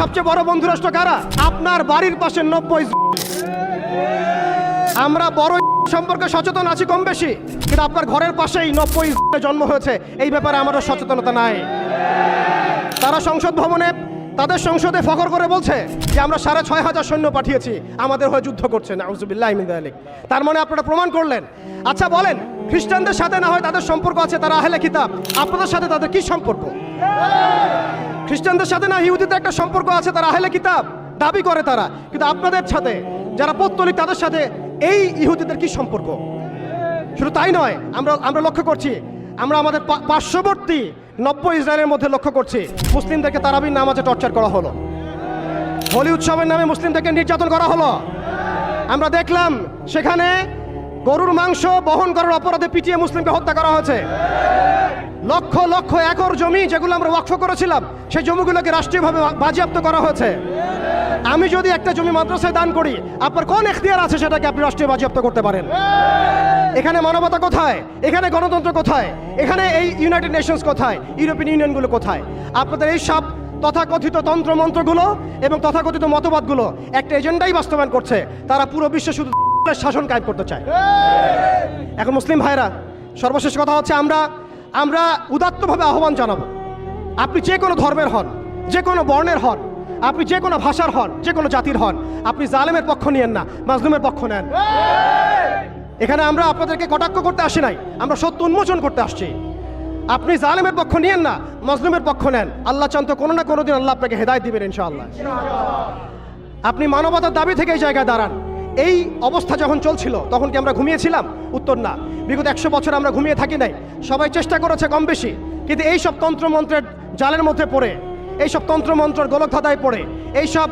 সবচেয়ে বড় বন্ধু রাষ্ট্র কারা? আপনার বাড়ির পাশে নব্বই আমরা বড় সম্পর্কে সচেতন আছি কম বেশি, কিন্তু আপনার ঘরের পাশেই নব্বই জন্ম হয়েছে। এই ব্যাপারে আমারও সচেতনতা নাই। তারা সংসদ ভবনে, তাদের সংসদে ফখর করে বলছে যে আমরা সাড়ে ছয় হাজার সৈন্য পাঠিয়েছি, আমাদের হয়ে যুদ্ধ করছেন, নাউজুবিল্লাহ আলিক তার মানে আপনারা প্রমাণ করলেন। আচ্ছা বলেন, খ্রিস্টানদের সাথে না হয় তাদের সম্পর্ক আছে তারা আহলে কিতাব? আপনাদের সাথে তাদের কি সম্পর্ক? খ্রিস্টানদের সাথে না ইহুদিদের একটা সম্পর্ক আছে, তারা আহলে কিতাব, দাবি করে তারা। কিন্তু আপনাদের সাথে, যারা পত্তলিক, তাদের সাথে এই ইহুদিদের কি সম্পর্ক? শুধু তাই নয়, আমরা আমরা লক্ষ্য করছি, আমরা আমাদের পার্শ্ববর্তী নব্য ইসরায়েলের মধ্যে লক্ষ্য করছি, মুসলিমদেরকে তারাবির নামাজে টর্চার করা হলো। হোলি উৎসবের নামে মুসলিমদেরকে নির্যাতন করা হলো। আমরা দেখলাম, সেখানে গরুর মাংস বহন করার অপরাধে পিটিয়ে মুসলিমকে হত্যা করা হয়েছে। লক্ষ লক্ষ একর জমি যেগুলো আমরা ওয়াকফ করেছিলাম, সেই জমিগুলোকে রাষ্ট্রীয়ভাবে বাজেয়াপ্ত করা হয়েছে। আমি যদি একটা জমি মাদ্রাসায় দান করি, আপনার কোন এখতিয়ার আছে সেটাকে আপনি রাষ্ট্রীয় বাজেয়াপ্ত করতে পারেন? এখানে মানবতা কোথায়? এখানে গণতন্ত্র কোথায়? এখানে এই ইউনাইটেড নেশনস কোথায়? ইউরোপিয়ান ইউনিয়নগুলো কোথায়? আপনাদের এই সব তথাকথিত তন্ত্র মন্ত্রগুলো এবং তথাকথিত মতবাদগুলো একটা এজেন্ডাই বাস্তবায়ন করছে। তারা পুরো বিশ্বে শুধু শাসন কায়েম করতে চায়। এখন মুসলিম ভাইরা, সর্বশেষ কথা হচ্ছে আমরা আমরা উদাত্তভাবে আহ্বান জানাব। আপনি যে কোনো ধর্মের হন, যে কোনো বর্ণের হন, আপনি যে কোনো ভাষার হন, যে কোনো জাতির হন, আপনি জালেমের পক্ষ নিয়েন না, মাজলুমের পক্ষ নেন। এখানে আমরা আপনাদেরকে কটাক্ষ করতে আসি নাই, আমরা সত্য উন্মোচন করতে আসছি। আপনি জালেমের পক্ষ নিয়েন না, মজলুমের পক্ষ নেন। আল্লাহ চান্ত কোনো না কোনো দিন আল্লাহ আপনাকে হেদায় দিবেন ইনশাআল্লাহ। আপনি মানবতার দাবি থেকে এই জায়গায় দাঁড়ান। এই অবস্থা যখন চলছিল, তখন কি আমরা ঘুমিয়েছিলাম? উত্তর না। বিগত একশো বছর আমরা ঘুমিয়ে থাকি নাই। সবাই চেষ্টা করেছে কম বেশি। কিন্তু এই সব তন্ত্রমন্ত্রের জালের মধ্যে পড়ে, এই সব তন্ত্রমন্ত্রের গোলকধাঁধায় পড়ে, এই সব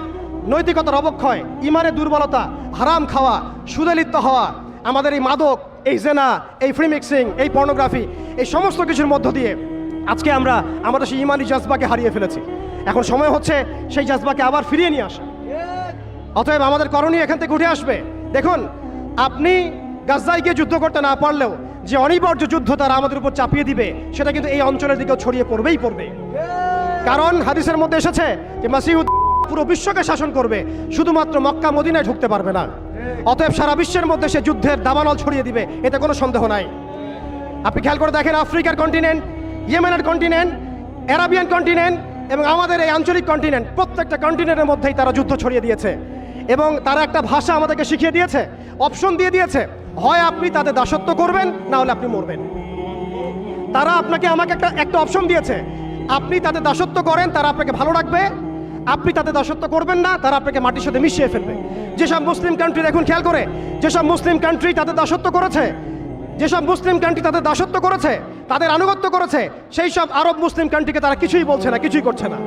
নৈতিকতার অবক্ষয় ইমানের দুর্বলতা, হারাম খাওয়া সুদে লিপ্ত হওয়া, আমাদের এই মাদক, এই জেনা, এই ফ্রি মিক্সিং এই পর্নোগ্রাফি এই সমস্ত কিছুর মধ্য দিয়ে আজকে আমরা আমাদের সেই ইমানি জাজবাকে হারিয়ে ফেলেছি। এখন সময় হচ্ছে সেই জাজবাকে আবার ফিরিয়ে নিয়ে আসা। অতএব আমাদের করণীয় এখান থেকে উঠে আসবে। দেখুন, আপনি গাজায় গিয়ে যুদ্ধ করতে না পারলেও যে অনিবার্য যুদ্ধ তারা আমাদের উপর চাপিয়ে দিবে, সেটা কিন্তু এই অঞ্চলের দিকেও ছড়িয়ে পড়বেই পড়বে। কারণ হাদিসের মধ্যে এসেছে যে মাসিউদ পুরো বিশ্বকে শাসন করবে, শুধুমাত্র মক্কা, মদিনায় ঢুকতে পারবে না। অতএব সারা বিশ্বের মধ্যে সে যুদ্ধের দাবানল ছড়িয়ে দিবে, এতে কোনো সন্দেহ নাই। আপনি খেয়াল করে দেখেন, আফ্রিকার কন্টিনেন্ট ইয়েমেনের কন্টিনেন্ট অ্যারাবিয়ান কন্টিনেন্ট এবং আমাদের এই আঞ্চলিক কন্টিনেন্ট প্রত্যেকটা কন্টিনেন্টের মধ্যেই তারা যুদ্ধ ছড়িয়ে দিয়েছে। এবং তারা একটা ভাষা আমাদেরকে শিখিয়ে দিয়েছে অপশন দিয়ে দিয়েছে। হয় আপনি তাদের দাসত্ব করবেন, না হলে আপনি মরবেন। তারা আপনাকে আমাকে একটা একটা অপশন দিয়েছে। আপনি তাদের দাসত্ব করেন, তারা আপনাকে ভালো রাখবে। আপনি তাদের দাসত্ব করবেন না, তারা আপনাকে মাটির সাথে মিশিয়ে ফেলবে। যেসব মুসলিম কান্ট্রি দেখুন, খেয়াল করে, যেসব মুসলিম কান্ট্রি তাদের দাসত্ব করেছে, যেসব মুসলিম কান্ট্রি তাদের দাসত্ব করেছে, তাদের আনুগত্য করেছে সেই সব আরব মুসলিম কান্ট্রিকে তারা কিছুই বলছে না, কিছুই করছে না।